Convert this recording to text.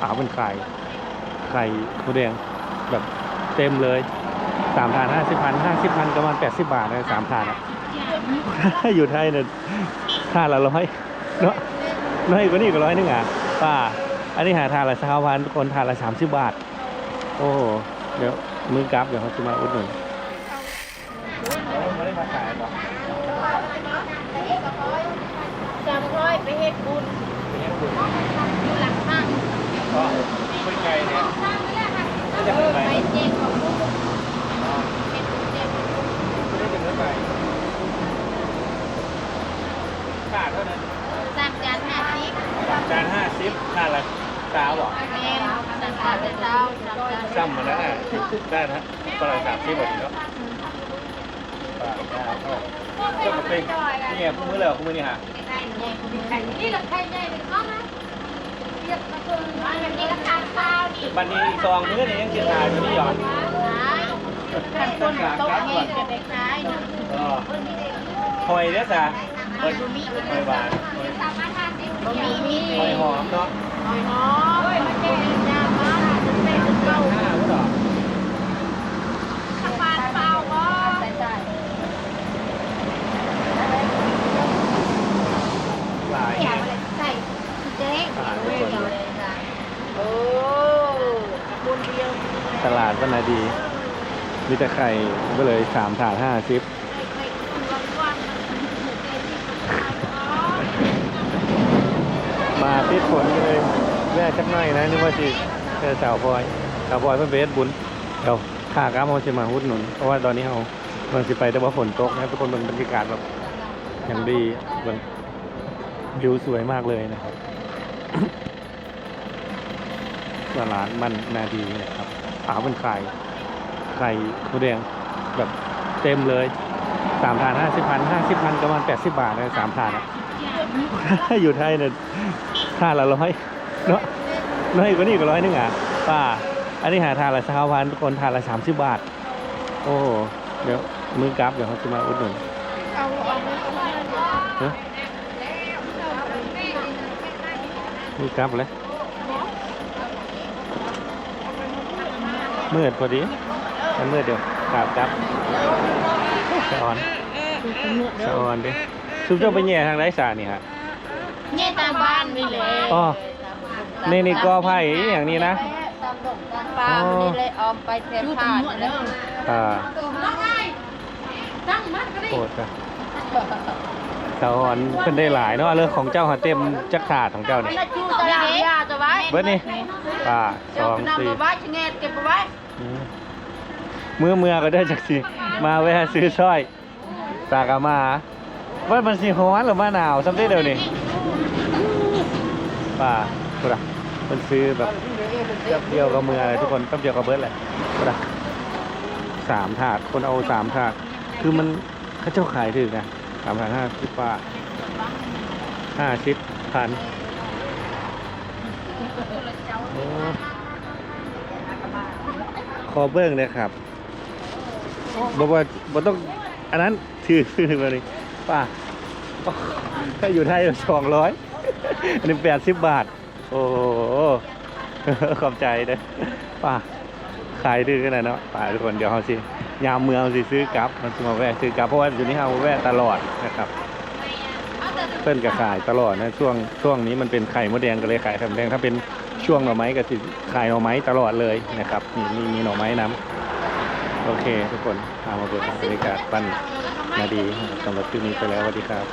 ขาวเป็นไข่ไข่หมูแดงแบบเต็มเลยสามถาดห้าสิบพันห้าสิบพันประมาณแปดสิบบาทนะสามถาดอะอยู่ไทยเนี่ยถาดละร้อยเนาะน้อยกว่านี้ก็ร้อยนึงอะป้า อันนี้หาถาดละสามพันคนถาดละสามสิบบาท โอ้โหเดี๋ยวมือกราฟเดี๋ยวเขาจะมาอุดหนุนไม่ได้มาขายหรอ จำร้อยไปเฮ็ดบุญอยู่หลังห้าง ก็ ไม่ไกลเนี่ยเออไปเจ๊ของลูกเฮ็ดบุญเจ๊ของลูกไม่ได้เป็นรถไฟขาดเท่านั้นสามจานห้าสิบจานห้าสิบขาดละสาวเหรอแม่สามจานเป็นเจ้าสามจานซ้ำมาแล้วน่ะได้นะฝรั่งสามสิบแบบนี้เนาะป้าได้เท่าไหร่ก็เป็นนี่ไงพวกมือเลยเหรอพวกมือนี่ฮะนี่ราคาใหญ่เลยก็นเรียกมาคืออันนี้ราคาข้า บันนี้ซองมื้อนี่ยังกินทายอยู่นี่หย่อนขายคนคนโต๊ะเฮ็ดจะไปขายนะก็หอยเนี่ยจ้ะหอยหอยหวานหอยหอมเนาะหอยหอมเก้าห้าหรือเปล่าสักบาท เปล่าบ่ใส่ใส่หลายแกเนี่ะเจ๊โอ้คนเดียวตลาดก็นาดีมีแต่ไข่ก็เลยสามถาดห้าสิบมาพิษฝนก็เลยแวะจักหน่อยนะนึกว่าสิเจอสาวบอยสาวบอยเพื่อนเบสบุญเดี๋ยวขากล้ามเขาจะมาหุดหนุนเพราะว่าตอนนี้เขาเมืองสิไปแต่ว่าฝนตกนะครับทุกคนเป็นบรรยากาศแบบอย่างดีเมืองวิวสวยมากเลยนะครับ ตลาดมันนาดีนะครับขาวเป็นไข่ไข่หมูแดงแบบเต็มเลยสามถาดห้าสิบพันห้าสิบพันประมาณแปดสิบบาทนะสามถาดอะอยู่ไทยเนี่ยถาดละร้อยเนาะน้อยกว่านี้ก็ร้อยนึงอะป้าอันนี้หาถาดละสามพันคนถาดละสามสิบบาท โอ้เดี๋ยวมือกราฟเดี๋ยวเขาจะมาอุดหนุนเอาเอาไปเอาไปฮะมือกราฟเลยมืดพอดีมันมืดเดี๋ยวกราบกราฟสะออนสะออนดิซุปเจ้าไปแย่ทางไรสานี่ฮะเนี่ยตามบ้านนี่เลยอ๋อนี่นี่กอไผ่อย่างนี้นะตามดงตามปลานี่เลยออมไปเทมผ่านแล้วอ่าตั้งมัดก็ได้โคตรอะ สะออนเพิ่นได้หลายเนาะเรื่องของเจ้าหาเต็มจักถาดของเจ้านี่จูตลาดยาจะไว้เบิดนี่ป้าสเจ้าองนำสี่มาไว้ชะเงตเก็บไว้อืมเมื่อเมื่อก็ได้จากสิมาแวะซื้อสร้อยตากามาว่ามันสิฮ้อนหรือว่าหนาวซ้ำได้เดี๋ยวนี้ป้าพูดอะมันซื้อแบบแป๊บเดียวก็เมื่อเลยทุกคนแป๊บเดียวก็เบิดเลยพูดอะสามถาดคนเอาสามถาดคือมันเขาเจ้าขายถึงนะ สามถาดห้าสิบบาทห้าสิบพันโอ้ขอเบิ้งเลยครับบอกว่าบ่ต้อง อันนั้นถือถือมาเลยป้าถ้าอยู่ไทยสองร้อยอันนี้แปดสิบบาท โอ้ขอบใจเด้อป้า ขายดื้อขนาดเนาะป้าทุกคนเดี๋ยวเขาสิยามเมืองเขาสิซื้อกลับมันจะมาแวะซื้อกลับเพราะว่าอยู่นี่เขาแวะตลอดนะครับเพิ่นก็ขายตลอดนะช่วงช่วงนี้มันเป็นไข่มดแดงก็เลยขายไข่มดแดงถ้าเป็นช่วงหน่อไม้ก็สิขายหน่อไม้ตลอดเลยนะครับมีมีมีหน่อไม้น้ำโอเคทุกคนพามาเปิดบรรยากาศปั้นนาดีสำหรับคลิปนี้ไปแล้วสวัสดีครับ